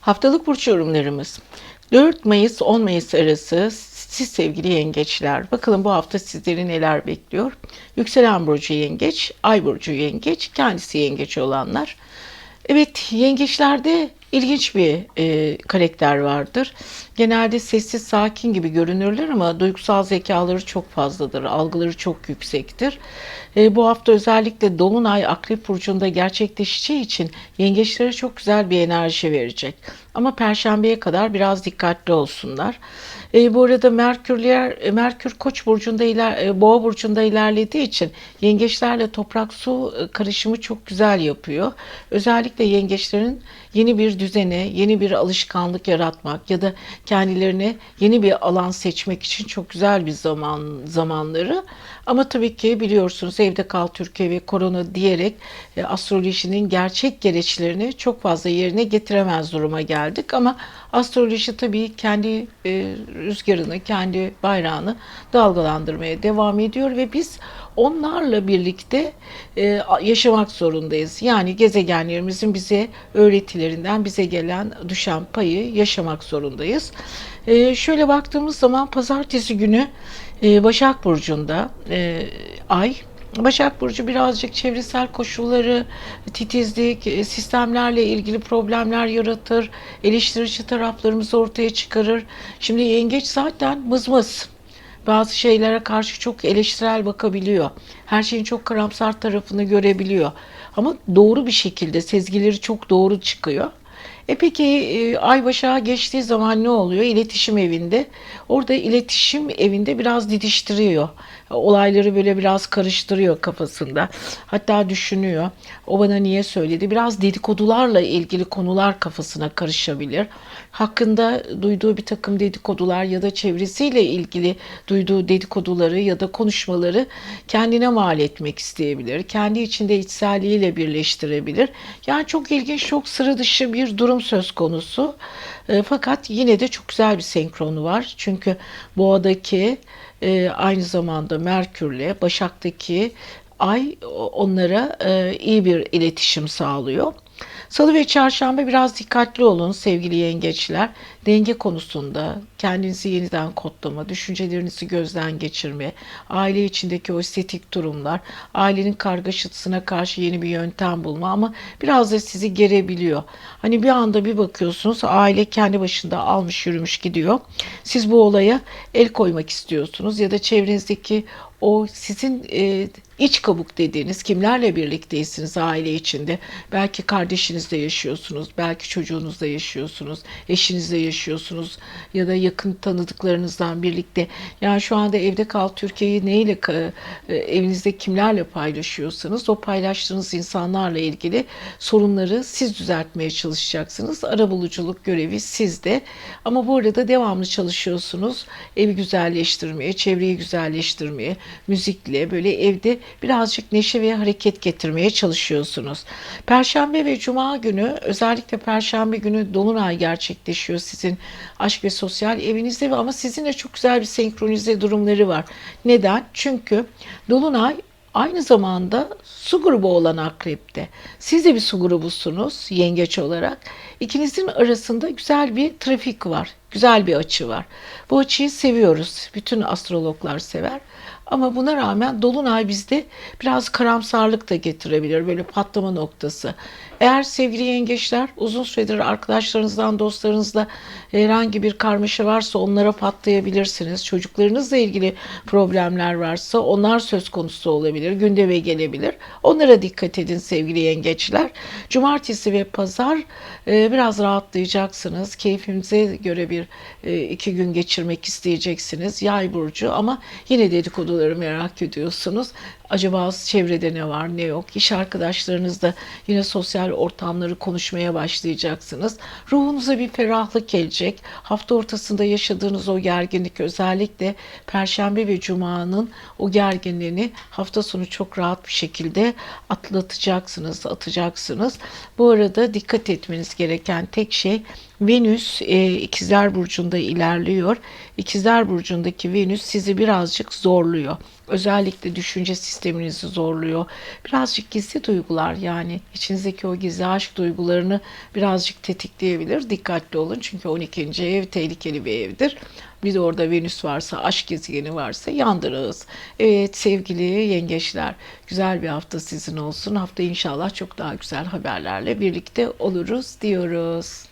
Haftalık burç yorumlarımız. 4 Mayıs 10 Mayıs arası siz sevgili yengeçler. Bakalım bu hafta sizleri neler bekliyor. Yükselen burcu yengeç, ay burcu yengeç, kendisi yengeç olanlar. Evet yengeçlerde ilginç bir e, karakter vardır. Genelde sessiz sakin gibi görünürler ama duygusal zekaları çok fazladır. Algıları çok yüksektir. E, bu hafta özellikle Dolunay Akrep Burcu'nda gerçekleşeceği için yengeçlere çok güzel bir enerji verecek. Ama Perşembeye kadar biraz dikkatli olsunlar. E, bu arada Merkürler, e, Merkür Koç burcunda iler, e, Boğa burcunda ilerlediği için yengeçlerle toprak su e, karışımı çok güzel yapıyor. Özellikle yengeçlerin yeni bir düzene, yeni bir alışkanlık yaratmak ya da kendilerine yeni bir alan seçmek için çok güzel bir zaman zamanları. Ama tabii ki biliyorsunuz evde kal Türkiye ve korona diyerek e, astrolojinin gerçek gereçlerini çok fazla yerine getiremez duruma geldik. Ama astroloji tabii kendi e, rüzgarını, kendi bayrağını dalgalandırmaya devam ediyor ve biz onlarla birlikte e, yaşamak zorundayız. Yani gezegenlerimizin bize öğretilerinden bize gelen düşen payı yaşamak zorundayız. E, şöyle baktığımız zaman pazartesi günü e, Başak Burcu'nda e, ay Başak Burcu birazcık çevresel koşulları, titizlik, e, sistemlerle ilgili problemler yaratır, eleştirici taraflarımızı ortaya çıkarır. Şimdi yengeç zaten mızmız. Bazı şeylere karşı çok eleştirel bakabiliyor. Her şeyin çok karamsar tarafını görebiliyor. Ama doğru bir şekilde sezgileri çok doğru çıkıyor. E peki e, ay başağa geçtiği zaman ne oluyor? İletişim evinde. Orada iletişim evinde biraz didiştiriyor. Olayları böyle biraz karıştırıyor kafasında. Hatta düşünüyor. O bana niye söyledi? Biraz dedikodularla ilgili konular kafasına karışabilir. Hakkında duyduğu bir takım dedikodular ya da çevresiyle ilgili duyduğu dedikoduları ya da konuşmaları kendine mal etmek isteyebilir. Kendi içinde içselliğiyle birleştirebilir. Yani çok ilginç, çok sıra dışı bir durum söz konusu. E, fakat yine de çok güzel bir senkronu var. Çünkü boğadaki e, aynı zamanda Merkür'le Başak'taki ay onlara e, iyi bir iletişim sağlıyor. Salı ve çarşamba biraz dikkatli olun sevgili yengeçler. Denge konusunda kendinizi yeniden kodlama, düşüncelerinizi gözden geçirme, aile içindeki o estetik durumlar, ailenin kargaşasına karşı yeni bir yöntem bulma ama biraz da sizi gerebiliyor. Hani bir anda bir bakıyorsunuz aile kendi başında almış yürümüş gidiyor. Siz bu olaya el koymak istiyorsunuz ya da çevrenizdeki o sizin e, iç kabuk dediğiniz kimlerle birlikteysiniz aile içinde. Belki kardeşinizle yaşıyorsunuz, belki çocuğunuzla yaşıyorsunuz, eşinizle yaşıyorsunuz ya da yakın tanıdıklarınızdan birlikte. Yani şu anda evde kal Türkiye'yi neyle e, evinizde kimlerle paylaşıyorsanız o paylaştığınız insanlarla ilgili sorunları siz düzeltmeye çalışacaksınız. Arabuluculuk görevi sizde. Ama bu arada devamlı çalışıyorsunuz. Evi güzelleştirmeye, çevreyi güzelleştirmeye, müzikle böyle evde birazcık neşe ve hareket getirmeye çalışıyorsunuz. Perşembe ve Cuma günü özellikle Perşembe günü Dolunay gerçekleşiyor sizin aşk ve sosyal evinizde ama sizinle çok güzel bir senkronize durumları var. Neden? Çünkü Dolunay aynı zamanda su grubu olan akrepte. Siz de bir su grubusunuz yengeç olarak. İkinizin arasında güzel bir trafik var. Güzel bir açı var. Bu açıyı seviyoruz. Bütün astrologlar sever. Ama buna rağmen Dolunay bizde biraz karamsarlık da getirebilir. Böyle patlama noktası. Eğer sevgili yengeçler uzun süredir arkadaşlarınızdan, dostlarınızla herhangi bir karmaşa varsa onlara patlayabilirsiniz. Çocuklarınızla ilgili problemler varsa onlar söz konusu olabilir, gündeme gelebilir. Onlara dikkat edin sevgili yengeçler. Cumartesi ve pazar e, biraz rahatlayacaksınız. Keyfinize göre bir e, iki gün geçirmek isteyeceksiniz. Yay burcu ama yine dedikoduları merak ediyorsunuz. Acaba çevrede ne var ne yok? İş arkadaşlarınızla yine sosyal ortamları konuşmaya başlayacaksınız. Ruhunuza bir ferahlık gelecek. Hafta ortasında yaşadığınız o gerginlik özellikle Perşembe ve Cuma'nın o gerginliğini hafta sonu çok rahat bir şekilde atlatacaksınız, atacaksınız. Bu arada dikkat etmeniz gereken tek şey Venüs e, İkizler Burcu'nda ilerliyor. İkizler Burcu'ndaki Venüs sizi birazcık zorluyor. Özellikle düşünce sisteminizi zorluyor. Birazcık gizli duygular yani içinizdeki o gizli aşk duygularını birazcık tetikleyebilir. Dikkatli olun çünkü 12. ev tehlikeli bir evdir. Bir de orada Venüs varsa, aşk gezegeni varsa yandırırız. Evet sevgili yengeçler, güzel bir hafta sizin olsun. Hafta inşallah çok daha güzel haberlerle birlikte oluruz diyoruz.